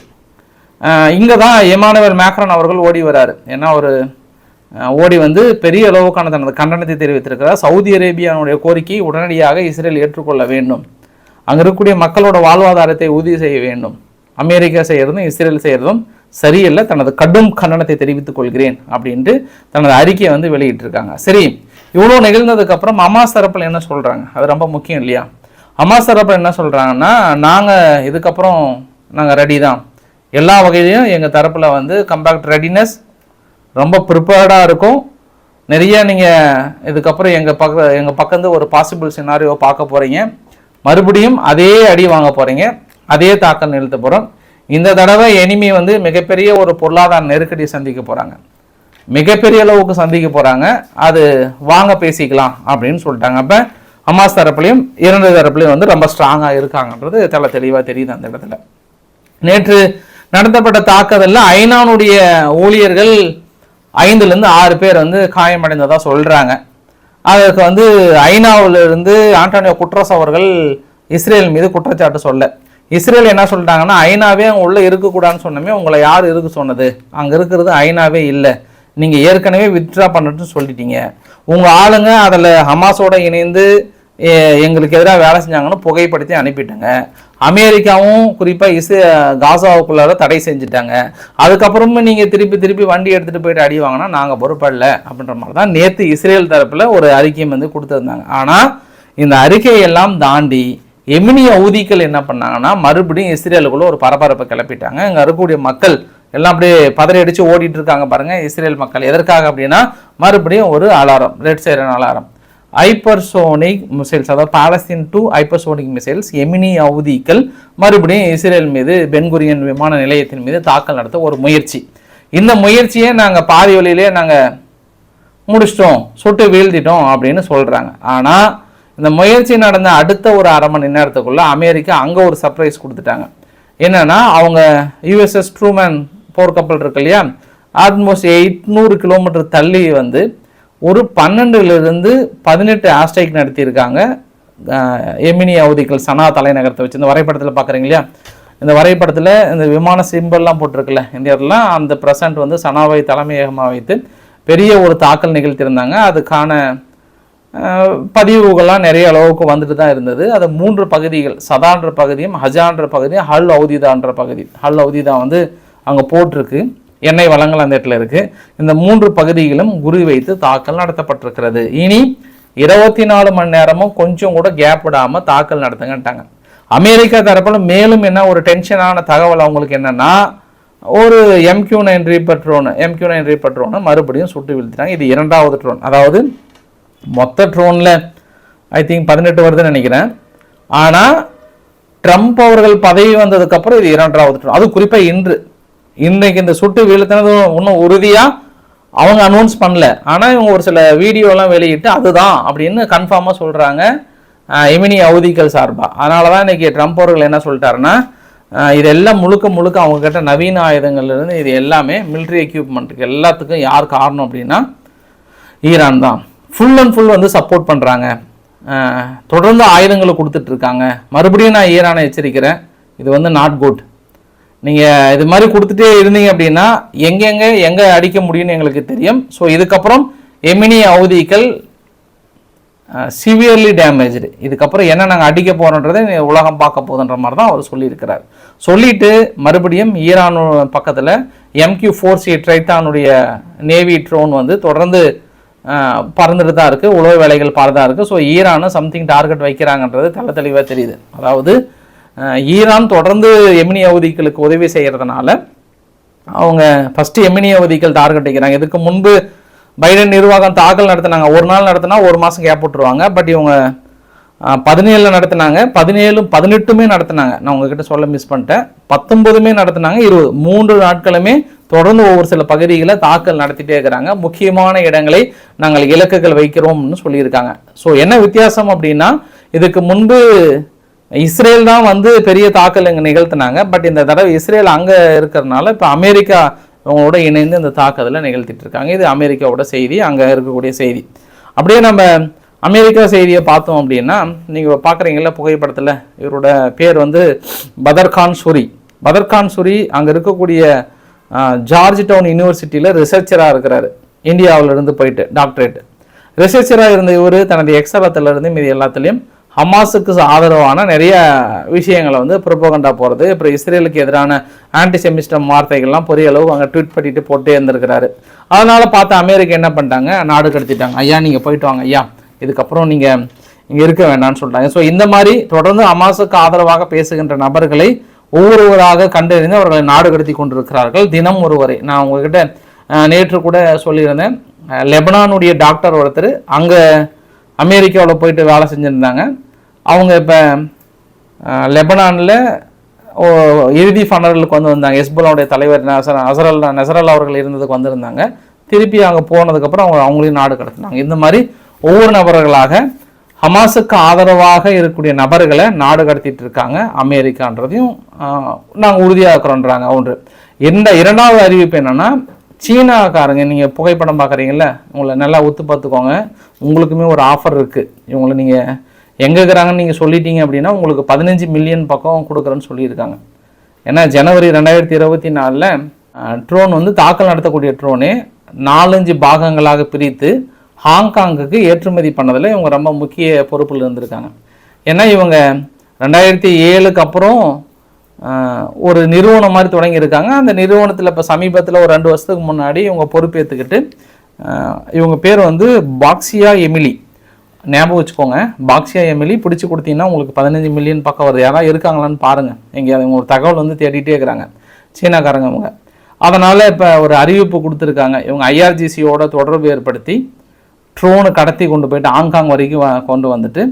இங்கே தான் எமானுவேல் மேக்ரான் அவர்கள் ஓடி வராரு. ஏன்னா ஒரு ஓடி வந்து பெரிய அளவுக்கான தனது கண்டனத்தை தெரிவித்திருக்கிறார். சவுதி அரேபியாவுடைய கோரிக்கையை உடனடியாக இஸ்ரேல் ஏற்றுக்கொள்ள வேண்டும். அங்கே இருக்கக்கூடிய மக்களோட வாழ்வாதாரத்தை உறுதி செய்ய வேண்டும். அமெரிக்கா செய்கிறதும் இஸ்ரேல் செய்கிறதும் சரியில்லை. தனது கடும் கண்டனத்தை தெரிவித்துக் கொள்கிறேன் அப்படின்ட்டு தனது அறிக்கையை வந்து வெளியிட்டிருக்காங்க. சரி இவ்வளோ நிகழ்ந்ததுக்கப்புறம் அமாஸ் தரப்பில் என்ன சொல்கிறாங்க அது ரொம்ப முக்கியம் இல்லையா? அமாஸ் தரப்பில் என்ன சொல்கிறாங்கன்னா நாங்கள் இதுக்கப்புறம் நாங்கள் ரெடி தான். எல்லா வகையிலையும் எங்கள் தரப்பில் வந்து கம்பேக்ட் ரெடினஸ் ரொம்ப ப்ரிப்பேர்டாக இருக்கும். நிறைய நீங்கள் இதுக்கப்புறம் எங்கள் பக்க எங்கள் பக்கத்து ஒரு பாசிபிள் சினாரியோ பார்க்க போகிறீங்க மறுபடியும் அதே அடி வாங்க போகிறீங்க அதே தாக்கம் நிறுத்த போகிறோம் இந்த தடவை எனிமி வந்து மிகப்பெரிய ஒரு பொருளாதார நெருக்கடி சந்திக்க போகிறாங்க மிகப்பெரிய அளவுக்கு சந்திக்க போகிறாங்க அது வாங்க பேசிக்கலாம் அப்படின்னு சொல்லிட்டாங்க. அப்போ அம்மாஸ் தரப்புலையும் இரண்டு தரப்புலையும் வந்து ரொம்ப ஸ்ட்ராங்காக இருக்காங்கன்றது தெல தெளிவாக தெரியுது அந்த இடத்துல. நேற்று நடத்தப்பட்ட தாக்குதலில் ஐநானுடைய ஊழியர்கள் ஐந்துலேருந்து ஆறு பேர் வந்து காயமடைந்ததாக சொல்கிறாங்க அதற்கு வந்து ஐநாவிலிருந்து ஆண்டானியோ குட்ரஸ் அவர்கள் இஸ்ரேல் மீது குற்றச்சாட்டு சொல்ல. இஸ்ரேல் என்ன சொல்லிட்டாங்கன்னா ஐநாவே அங்கே உள்ளே இருக்கக்கூடாதுன்னு சொன்னமே உங்களை யார் இருக்க சொன்னது? அங்கே இருக்கிறது ஐநாவே இல்லை. நீங்கள் ஏற்கனவே வித்ட்ரா பண்ணுறதுன்னு சொல்லிட்டீங்க. உங்கள் ஆளுங்க அதில் ஹமாஸோட இணைந்து எங்களுக்கு எதிராக வேலை செஞ்சாங்கன்னு புகைப்படுத்தி அனுப்பிட்டாங்க. அமெரிக்காவும் குறிப்பாக இஸ் காசாவுக்குள்ளார தடை செஞ்சுட்டாங்க. அதுக்கப்புறமும் நீங்கள் திருப்பி திருப்பி வண்டி எடுத்துகிட்டு போயிட்டு அடி வாங்கினா நாங்கள் பொறுப்படல அப்படின்ற மாதிரி தான் நேற்று இஸ்ரேல் தரப்பில் ஒரு அறிக்கையும் வந்து கொடுத்துருந்தாங்க. ஆனால் இந்த அறிக்கையெல்லாம் தாண்டி எமினிய ஊதிக்கள் என்ன பண்ணாங்கன்னா மறுபடியும் இஸ்ரேலுக்குள்ளே ஒரு பரபரப்பை கிளப்பிட்டாங்க. அங்கே இருக்கக்கூடிய மக்கள் எல்லாம் அப்படியே பதறி அடிச்சு ஓடிட்டு இருக்காங்க பாருங்கள் இஸ்ரேல் மக்கள். எதற்காக அப்படின்னா மறுபடியும் ஒரு alarm red siren alarm. Hypersonic missiles அதாவது Palestine two hypersonic missiles Yemeni அவுதிக்கள் மறுபடியும் இஸ்ரேல் மீது பென்குரியன் விமான நிலையத்தின் மீது தாக்கல் நடத்த ஒரு முயற்சி. இந்த முயற்சியை நாங்கள் பாதி வழியிலே நாங்கள் முடிச்சிட்டோம் சுட்டு வீழ்த்திட்டோம் அப்படின்னு சொல்கிறாங்க ஆனால் இந்த முயற்சி நடந்த அடுத்த ஒரு அரை மணி நேரத்துக்குள்ளே அமெரிக்கா அங்கே ஒரு சர்ப்ரைஸ் கொடுத்துட்டாங்க. என்னென்னா அவங்க யுஎஸ்எஸ் ட்ரூமேன் போர்க்கப்பல் இருக்கு இல்லையா? ஆல்மோஸ்ட் எயிட்நூறு கிலோமீட்டர் தள்ளி வந்து ஒரு பன்னெண்டுலேருந்து பதினெட்டு ஆஸ்ட்ரைக் நடத்தியிருக்காங்க. எமினி அவதிகள் சனா தலைநகரத்தை வச்சு. இந்த வரைபடத்தில் பார்க்குறீங்க இல்லையா? இந்த வரைபடத்தில் இந்த விமான சிம்பல்லாம் போட்டிருக்குல்ல இந்தியாவிலாம் அந்த ப்ரெசன்ட் வந்து சனாவை தலைமையகமாக வைத்து பெரிய ஒரு தாக்கல் நிகழ்த்தியிருந்தாங்க. அதுக்கான பதிவுகள்லாம் நிறைய அளவுக்கு வந்துட்டு தான் இருந்தது. அது மூன்று பகுதிகள் சதான்ற பகுதியும் ஹஜான்ற பகுதியும் ஹல் அவுதிதான்ற பகுதி ஹல் அவுதிதா வந்து அங்கே போட்டிருக்கு. எண்ணெய் வளங்கள் அந்த இடத்துல இருக்குது இந்த மூன்று பகுதிகளும் குறி வைத்து தாக்கல் நடத்தப்பட்டிருக்கிறது. இனி இருபத்தி நாலு மணி நேரமும் கொஞ்சம் கூட கேப் விடாமல் தாக்கல் நடத்துங்கன்ட்டாங்க. அமெரிக்கா தரப்பில் மேலும் என்ன ஒரு டென்ஷனான தகவல் அவங்களுக்கு என்னன்னா ஒரு MQ nine ரீபட்ரோனு MQ nine reaper ட்ரோனை மறுபடியும் சுட்டு வீழ்த்திட்டாங்க. இது இரண்டாவது ட்ரோன் அதாவது மொத்த ட்ரோனில் ஐ திங்க் பதினெட்டு வருதுன்னு நினைக்கிறேன். ஆனால் ட்ரம்ப் அவர்கள் பதவி வந்ததுக்கப்புறம் இது இரண்டாவது ட்ரோன் அது குறிப்பாக இன்று. இன்றைக்கு இந்த சுட்டு வீழ்த்தினது இன்னும் உறுதியாக அவங்க அனௌன்ஸ் பண்ணல. ஆனால் இவங்க ஒரு சில வீடியோலாம் வெளியிட்டு அதுதான் அப்படின்னு கன்ஃபார்மாக சொல்கிறாங்க எமினி அவதிகள் சார்பாக அதனால தான் இன்றைக்கி ட்ரம்ப் அவர்கள் என்ன சொல்லிட்டாருன்னா இதெல்லாம் முழுக்க முழுக்க அவங்கக்கிட்ட நவீன ஆயுதங்கள்லேருந்து இது எல்லாமே மிலிட்ரி எக்யூப்மெண்ட்டுக்கு எல்லாத்துக்கும் யார் காரணம் அப்படின்னா ஈரான் தான். ஃபுல் அண்ட் ஃபுல் வந்து சப்போர்ட் பண்ணுறாங்க தொடர்ந்து ஆயுதங்களை கொடுத்துட்ருக்காங்க மறுபடியும் நான் ஈரானை எச்சரிக்கிறேன். இது வந்து நாட் குட் நீங்கள் இது மாதிரி கொடுத்துட்டே இருந்தீங்க அப்படின்னா எங்கெங்கே எங்கே அடிக்க முடியும்னு எங்களுக்கு தெரியும். ஸோ இதுக்கப்புறம் எமினி அவதிகள் சிவியர்லி டேமேஜ்டு இதுக்கப்புறம் என்ன நாங்கள் அடிக்க போகிறோன்றதை உலகம் பார்க்க போகுதுன்ற மாதிரி தான் அவர் சொல்லியிருக்கிறார். சொல்லிட்டு மறுபடியும் ஈரான் பக்கத்தில் எம்கியூ ஃபோர் சி ட்ரைத்தானுடைய நேவி ட்ரோன் வந்து தொடர்ந்து பறந்துட்டு தான் இருக்குது உழவு வேலைகள் பறதான் இருக்குது ஸோ ஈரானும் சம்திங் டார்கெட் வைக்கிறாங்கன்றது தெள்ள தெளிவாக தெரியுது. அதாவது ஈரான் தொடர்ந்து எமினி அவதிகளுக்கு உதவி செய்கிறதுனால அவங்க ஃபஸ்ட்டு எமினி அவதிகள் டார்கெட் வைக்கிறாங்க. இதுக்கு முன்பு பைடன் நிர்வாகம் தாக்கல் நடத்தினாங்க. ஒரு நாள் நடத்தினா ஒரு மாதம் கேப் விட்டுருவாங்க. பட் இவங்க பதினேழில் நடத்தினாங்க. பதினேழும் பதினெட்டுமே நடத்தினாங்க. நான் உங்ககிட்ட சொல்ல மிஸ் பண்ணிட்டேன். பத்தொன்பதுமே நடத்தினாங்க. இருபது மூன்று நாட்களுமே தொடர்ந்து ஒவ்வொரு சில பகுதிகளை தாக்கல் நடத்திட்டே இருக்கிறாங்க. முக்கியமான இடங்களை நாங்கள் இலக்குகள் வைக்கிறோம்னு சொல்லியிருக்காங்க. ஸோ என்ன வித்தியாசம் அப்படின்னா இதுக்கு முன்பு இஸ்ரேல் தான் வந்து பெரிய தாக்கல் இங்கே நிகழ்த்தினாங்க. பட் இந்த தடவை இஸ்ரேல் அங்கே இருக்கிறதுனால இப்போ அமெரிக்கா அவங்களோட இணைந்து இந்த தாக்குதலை நிகழ்த்திட்டு இருக்காங்க. இது அமெரிக்காவோட செய்தி அங்கே இருக்கக்கூடிய செய்தி. அப்படியே நம்ம அமெரிக்கா செய்தியை பார்த்தோம் அப்படின்னா நீங்கள் பார்க்குறீங்களா புகைப்படத்தில் இவரோட பேர் வந்து பதர்கான் சுரி. பதர்கான் சுரி அங்கே இருக்கக்கூடிய ஜார்ஜ் டவுன் யூனிவர்சிட்டியில் ரிசர்ச்சராக இருக்கிறாரு. இந்தியாவிலேருந்து போயிட்டு டாக்டரேட் ரிசர்ச்சராக இருந்த இவர் தனது எக்ஸலத்துல மீது மீதி எல்லாத்துலேயும் ஹமாஸுக்கு ஆதரவான நிறைய விஷயங்களை வந்து ப்ரொபோகண்டா போகிறது அப்புறம் இஸ்ரேலுக்கு எதிரான ஆன்டிசெமிஸ்டம் வார்த்தைகள்லாம் பெரிய அளவு அங்கே ட்வீட் பண்ணிட்டு போட்டே இருந்திருக்கிறாரு. அதனால் பார்த்து அமெரிக்கா என்ன பண்ணிட்டாங்க? நாடு கடத்திட்டாங்க. ஐயா நீங்கள் போயிட்டு வாங்க ஐயா. இதுக்கப்புறம் நீங்கள் இங்கே இருக்க வேண்டாம்னு சொல்லிட்டாங்க. ஸோ இந்த மாதிரி தொடர்ந்து ஹமாஸுக்கு ஆதரவாக பேசுகின்ற நபர்களை ஒவ்வொருவராக கண்டறிந்து அவர்களை நாடு கடத்தி கொண்டிருக்கிறார்கள். தினம் ஒருவரை. நான் உங்ககிட்ட நேற்று கூட சொல்லியிருந்தேன். லெபனானுடைய டாக்டர் ஒருத்தர் அங்கே அமெரிக்காவில் போயிட்டு வேலை செஞ்சுருந்தாங்க. அவங்க இப்போ லெபனானில் இறுதி ஃபனரலுக்கு வந்து வந்தாங்க. எஸ்புல்லாவுடைய தலைவர் நசர் நசரல் நசரல் அவர்கள் இருந்ததுக்கு வந்திருந்தாங்க. திருப்பி அங்கே போனதுக்கப்புறம் அவங்க அவங்களையும் நாடு கடத்தினாங்க. இந்த மாதிரி ஒவ்வொரு நபர்களாக ஹமாஸுக்கு ஆதரவாக இருக்கக்கூடிய நபர்களை நாடு கடத்திட்டு இருக்காங்க. அமெரிக்கான்றதையும் நாங்கள் உறுதியாக்குறோன்றாங்க. ஒன்று. இந்த இரண்டாவது அறிவிப்பு என்னன்னா சீனாக்காரங்க நீங்கள் புகைப்படம் பார்க்குறீங்கள உங்களை நல்லா ஒத்து பார்த்துக்கோங்க. உங்களுக்குமே ஒரு ஆஃபர் இருக்குது இவங்களை நீங்கள் எங்கே இருக்கிறாங்கன்னு நீங்கள் சொல்லிட்டீங்க அப்படின்னா உங்களுக்கு பதினஞ்சு மில்லியன் பக்கம் கொடுக்குறேன்னு சொல்லியிருக்காங்க. ஏன்னா ஜனவரி ரெண்டாயிரத்தி இருபத்தி நாலில் ட்ரோன் வந்து தாக்கல் நடத்தக்கூடிய ட்ரோனு நாலஞ்சு பாகங்களாக பிரித்து ஹாங்காங்குக்கு ஏற்றுமதி பண்ணதில் இவங்க ரொம்ப முக்கிய பொறுப்பில் இருந்திருக்காங்க. ஏன்னா இவங்க ரெண்டாயிரத்தி ஏழுக்கு அப்புறம் ஒரு நிறுவனம் மாதிரி தொடங்கியிருக்காங்க. அந்த நிறுவனத்தில் இப்போ சமீபத்தில் ஒரு ரெண்டு வருஷத்துக்கு முன்னாடி இவங்க பொறுப்பேற்றுக்கிட்டு இவங்க பேர் வந்து பாக்ஸியா எமிலி. ஞாபகம் வச்சுக்கோங்க. பாக்ஸியா எம்எல்இ பிடிச்சி கொடுத்தீங்கன்னா உங்களுக்கு பதினஞ்சு மில்லியன் பக்கம் வருது. யாராவது இருக்காங்களான்னு பாருங்கள் எங்கேயாவது இவங்க ஒரு தகவல் வந்து தேடிட்டே இருக்கிறாங்க. சீனாக்காரங்க அவங்க அதனால் இப்போ ஒரு அறிவிப்பு கொடுத்துருக்காங்க. இவங்க ஐஆர்ஜிசியோட தொடர்பு ஏற்படுத்தி ட்ரோனு கடத்தி கொண்டு போயிட்டு ஹாங்காங் வரைக்கும் கொண்டு வந்துட்டு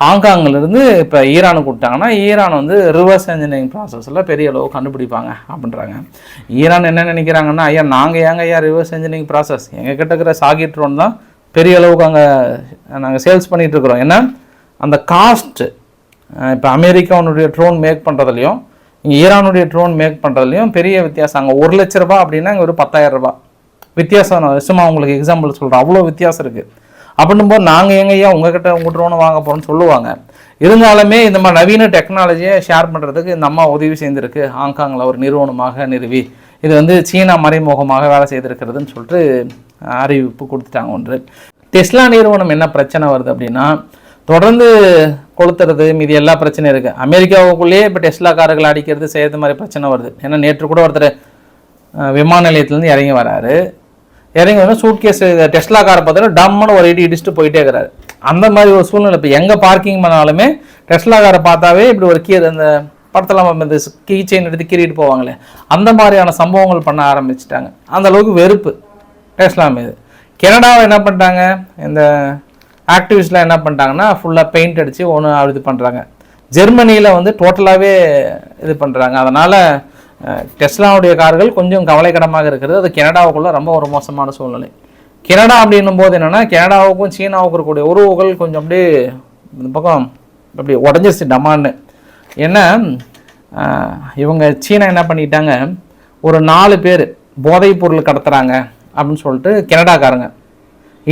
ஹாங்காங்லேருந்து இப்போ ஈரானுக்கு விட்டாங்கன்னா ஈரான் வந்து ரிவர்ஸ் இன்ஜினியரிங் ப்ராசஸில் பெரிய அளவு கண்டுபிடிப்பாங்க அப்படின்றாங்க. ஈரான் என்ன நினைக்கிறாங்கன்னா ஐயா நாங்கள் ஏங்க ஐயா ரிவர்ஸ் இன்ஜினியரிங் ப்ராசஸ் எங்கள் கிட்ட இருக்கிற சாகி ட்ரோன் தான் பெரிய அளவுக்கு அங்கே நாங்கள் சேல்ஸ் பண்ணிகிட்ருக்குறோம் இருக்கிறோம். ஏன்னா அந்த காஸ்ட்டு இப்போ அமெரிக்காவுடைய ட்ரோன் மேக் பண்ணுறதுலையும் இங்கே ஈரானுடைய ட்ரோன் மேக் பண்ணுறதுலையும் பெரிய வித்தியாசம். அங்கே ஒரு லட்ச ரூபா அப்படின்னா இங்கே ஒரு பத்தாயிரம் வித்தியாசம் நான் சும்மா உங்களுக்கு எக்ஸாம்பிள் சொல்கிறேன் அவ்வளோ வித்தியாசம் இருக்குது அப்படின்னும் போது நாங்கள் எங்க ஐயா உங்ககிட்ட உங்கள் ட்ரோனை வாங்க போகிறோம்னு சொல்லுவாங்க. இருந்தாலுமே இந்த மாதிரி நவீன டெக்னாலஜியை ஷேர் பண்ணுறதுக்கு இந்த அம்மா உதவி செய்திருக்கு. ஹாங்காங்கில் ஒரு நிறுவனமாக நிறுவி. இது வந்து சீனா மறைமுகமாக வேலை செய்திருக்கிறதுன்னு சொல்லிட்டு அறிவிப்பு கொடுத்துட்டாங்க ஒன்று. டெஸ்லா நிறுவனம் என்ன பிரச்சனை வருது அப்படின்னா தொடர்ந்து கொளுத்துறது மீதி எல்லா பிரச்சனையும் இருக்குது அமெரிக்காவுக்குள்ளேயே இப்போ டெஸ்லா கார்கள் அடிக்கிறது செய்கிறது மாதிரி பிரச்சனை வருது. ஏன்னா நேற்று கூட ஒருத்தர் விமான நிலையத்துலேருந்து இறங்கி வராரு. இறங்கி வந்து சூட்கேஸ் டெஸ்லா காரை பார்த்தோன்னா டம்முன்னு ஒரு இடி இடிச்சுட்டு போயிட்டே இருக்கிறாரு. அந்த மாதிரி ஒரு சூழ்நிலை. இப்போ எங்கே பார்க்கிங் பண்ணாலுமே டெஸ்லா காரை பார்த்தாவே இப்படி ஒரு கீ அந்த படத்தில் இந்த கீ செயின் எடுத்து கீறிட்டு போவாங்களே அந்த மாதிரியான சம்பவங்கள் பண்ண ஆரம்பிச்சிட்டாங்க. அந்த அளவுக்கு வெறுப்பு. டெஸ்லா மீது கனடாவை என்ன பண்ணிட்டாங்க? இந்த ஆக்டிவிஸ்ட்லாம் என்ன பண்ணிட்டாங்கன்னா ஃபுல்லாக பெயிண்ட் அடித்து ஒன்று இது பண்ணுறாங்க ஜெர்மனியில் வந்து டோட்டலாகவே இது பண்ணுறாங்க அதனால் டெஸ்லாவுடைய கார்கள் கொஞ்சம் கவலைக்கிடமாக இருக்கிறது. அது கனடாவுக்குள்ளே ரொம்ப ஒரு மோசமான சூழ்நிலை. கனடா அப்படின்னும் போது என்னென்னா கனடாவுக்கும் சீனாவுக்கும் இருக்கக்கூடிய உறவுகள் கொஞ்சம் அப்படியே இந்த பக்கம் அப்படி உடஞ்சிருச்சு டமான்னு ஏன்னா இவங்க சீனா என்ன பண்ணிட்டாங்க? ஒரு நாலு பேர் போதைப் பொருள் கடத்துறாங்க. அப்படின்னு சொல்லிட்டு கனடாக்காரங்க.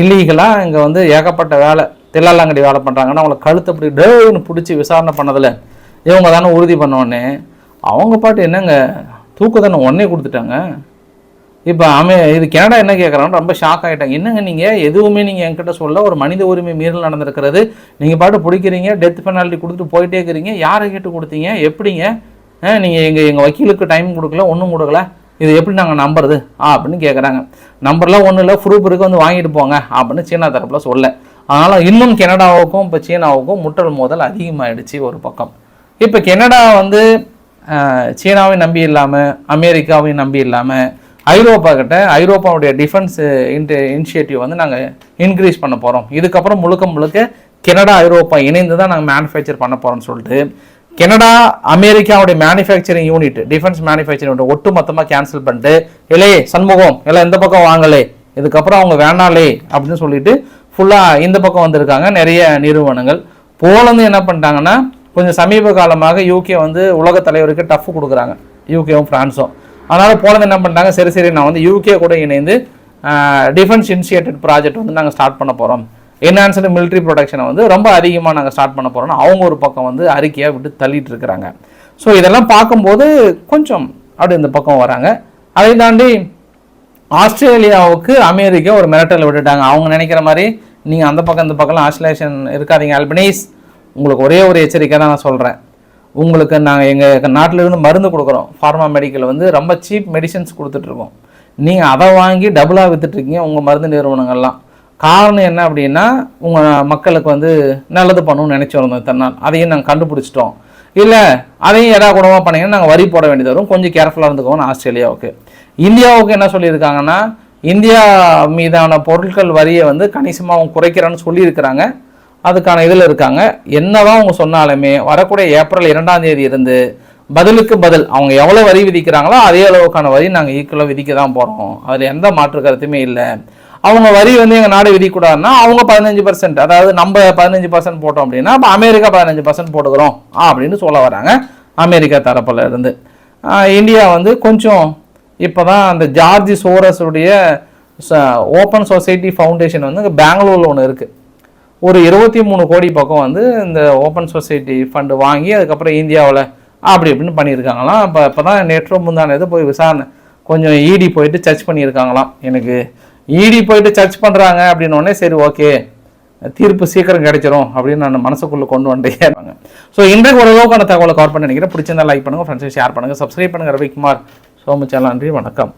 இல்லீகலாக இங்கே வந்து ஏகப்பட்ட வேலை தில்லாலங்கடி வேலை பண்ணுறாங்கன்னா அவங்கள கழுத்தை அப்படி டேன்னு பிடிச்சி விசாரணை பண்ணதில் இவங்க தானே உறுதி பண்ணோடனே அவங்க பாட்டு என்னங்க? தூக்கு தண்டனை உடனே கொடுத்துட்டாங்க. இப்போ அமே இது கனடா என்ன கேட்குறாங்க ரொம்ப ஷாக் ஆகிட்டாங்க என்னங்க நீங்கள் எதுவுமே நீங்கள் என்கிட்ட சொல்ல ஒரு மனித உரிமை மீறல் நடந்திருக்கிறது. நீங்கள் பாட்டு பிடிக்கிறீங்க டெத் பெனால்ட்டி கொடுத்துட்டு போயிட்டே இருக்கிறீங்க. யாரை கேட்டு கொடுத்தீங்க? எப்படிங்க? நீங்கள் எங்கள் எங்கள் வக்கீலுக்கு டைம் கொடுக்கல ஒன்றும் கொடுக்கல. இது எப்படி நாங்கள் நம்புறது? ஆ அப்படின்னு கேட்குறாங்க நம்பர்லாம் ஒன்றும் இல்லை ப்ரூஃப் இருக்கு வந்து வாங்கிட்டு போங்க அப்படின்னு சீனா தரப்பில் சொல்ல. அதனால் இன்னும் கனடாவுக்கும் இப்போ சீனாவுக்கும் முட்டல் மோதல் அதிகமாகிடுச்சு ஒரு பக்கம். இப்போ கனடா வந்து சீனாவை நம்பி இல்லாமல் அமெரிக்காவையும் நம்பி இல்லாமல் ஐரோப்பா கிட்ட ஐரோப்பாவுடைய டிஃபென்ஸ் இனிஷியேட்டிவ் வந்து நாங்கள் இன்க்ரீஸ் பண்ண போகிறோம் இதுக்கப்புறம் முழுக்க முழுக்க கனடா ஐரோப்பா இணைந்து தான் நாங்கள் மேனுஃபேக்சர் பண்ண போகிறோம்னு சொல்லிட்டு கனடா அமெரிக்காவுடைய manufacturing unit defence manufacturing unit ஒட்டு மொத்தமாக கேன்சல் பண்ணிட்டு இல்லையே சண்முகம் எல்லாம் இந்த பக்கம் வாங்கலே இதுக்கப்புறம் அவங்க வேணாலே அப்படின்னு சொல்லிட்டு ஃபுல்லாக இந்த பக்கம் வந்திருக்காங்க நிறைய நிறுவனங்கள். போலந்து என்ன பண்ணிட்டாங்கன்னா கொஞ்சம் சமீப காலமாக யூகே வந்து உலக தலைவருக்கு டஃப் கொடுக்குறாங்க யூகேவும் ஃப்ரான்ஸும் அதனால் போலந்து என்ன பண்ணிட்டாங்க சரி சரி நான் வந்து யூகே கூட இணைந்து டிஃபென்ஸ் இனிஷியேட்டட் ப்ராஜெக்ட் வந்து நாங்கள் ஸ்டார்ட் பண்ண போகிறோம் என்ஹான்ஸ்டு மிலிட்ரி ப்ரொடக்ஷனை வந்து ரொம்ப அதிகமாக நாங்கள் ஸ்டார்ட் பண்ண போகிறோம்னா அவங்க ஒரு பக்கம் வந்து அறிக்கையாக விட்டு தள்ளிட்டு இருக்கிறாங்க. ஸோ இதெல்லாம் பார்க்கும்போது கொஞ்சம் அப்படி இந்த பக்கம் வராங்க. அதை தாண்டி ஆஸ்திரேலியாவுக்கு அமெரிக்கா ஒரு மிரட்டல் விட்டுட்டாங்க. அவங்க நினைக்கிற மாதிரி நீங்கள் அந்த பக்கம் இந்த பக்கம்லாம் ஆஸ்திரேலேஷன் இருக்காதீங்க. அல்பனீஸ் உங்களுக்கு ஒரே ஒரு எச்சரிக்கை தான் நான் சொல்கிறேன் உங்களுக்கு நாங்கள் எங்கள் நாட்டிலிருந்து மருந்து கொடுக்குறோம். ஃபார்மா மெடிக்கல் வந்து ரொம்ப சீப் மெடிசன்ஸ் கொடுத்துட்ருக்கோம் நீங்கள் அதை வாங்கி டபுளாக வித்துட்ருக்கீங்க உங்கள் மருந்து நிறுவனங்கள்லாம். காரணம் என்ன அப்படின்னா உங்கள் மக்களுக்கு வந்து நல்லது பண்ணணும்னு நினச்சிருந்தோம் இத்தனை தன்னால் அதையும் நாங்கள் கண்டுபிடிச்சிட்டோம். இல்லை அதையும் எதா கூடமாக பண்ணீங்கன்னா நாங்கள் வரி போட வேண்டியது வரும். கொஞ்சம் கேர்ஃபுல்லாக இருந்துக்கோங்க ஆஸ்திரேலியாவுக்கு இந்தியாவுக்கு என்ன சொல்லியிருக்காங்கன்னா இந்தியா மீதான பொருட்கள் வரியை வந்து கணிசமாக அவங்க குறைக்கிறேன்னு சொல்லியிருக்கிறாங்க. அதுக்கான இதில் இருக்காங்க. என்னதான் அவங்க சொன்னாலுமே வரக்கூடிய ஏப்ரல் இரண்டாம் தேதி இருந்து பதிலுக்கு பதில் அவங்க எவ்வளோ வரி விதிக்கிறாங்களோ அதே அளவுக்கான வரி நாங்கள் ஈக்குவலாக விதிக்க தான் போகிறோம் அதில் எந்த மாற்று கருத்துமே இல்லை. அவங்க வரி வந்து எங்கள் நாடு விதிக்கூடாதுன்னா அவங்க பதினஞ்சு பர்சன்ட் அதாவது நம்ம பதினஞ்சு பர்சன்ட் போட்டோம் அப்படின்னா அப்போ அமெரிக்கா பதினஞ்சு பர்சன்ட் போட்டுக்கிறோம் அப்படின்னு சொல்ல வராங்க அமெரிக்கா தரப்பில் இருந்து. இந்தியா வந்து கொஞ்சம் இப்போ தான் அந்த ஜார்ஜ் சோரஸுடைய ஓப்பன் சொசைட்டி ஃபவுண்டேஷன் வந்து பெங்களூரில் ஒன்று இருக்குது ஒரு இருபத்தி மூணு கோடி பக்கம் வந்து இந்த ஓப்பன் சொசைட்டி ஃபண்டு வாங்கி அதுக்கப்புறம் இந்தியாவில் அப்படி இப்படின்னு பண்ணியிருக்காங்களாம். இப்போ இப்போ தான் நேற்றோ முந்தானது போய் விசாரணை கொஞ்சம் இடி போயிட்டு சர்ச் பண்ணியிருக்காங்களாம் எனக்கு ஈடி போயிட்டு சர்ச் பண்ணுறாங்க அப்படின்னு சரி ஓகே தீர்ப்பு சீக்கிரம் கிடைச்சிரும் அப்படின்னு நான் மனசுக்குள்ளே கொண்டு வந்துட்டே ஸோ இன்றைக்கு ஓரளவுக்கான தகவலை கவர் பண்ணி நினைக்கிறேன். பிடிச்சிருந்தா லைக் பண்ணுங்கள் ஃப்ரெண்ட்ஸை ஷேர் பண்ணுங்கள் சப்ஸ்கிரைப் பண்ணுங்கள் ரவிக்குமார். சோமச்சேலா நன்றி வணக்கம்.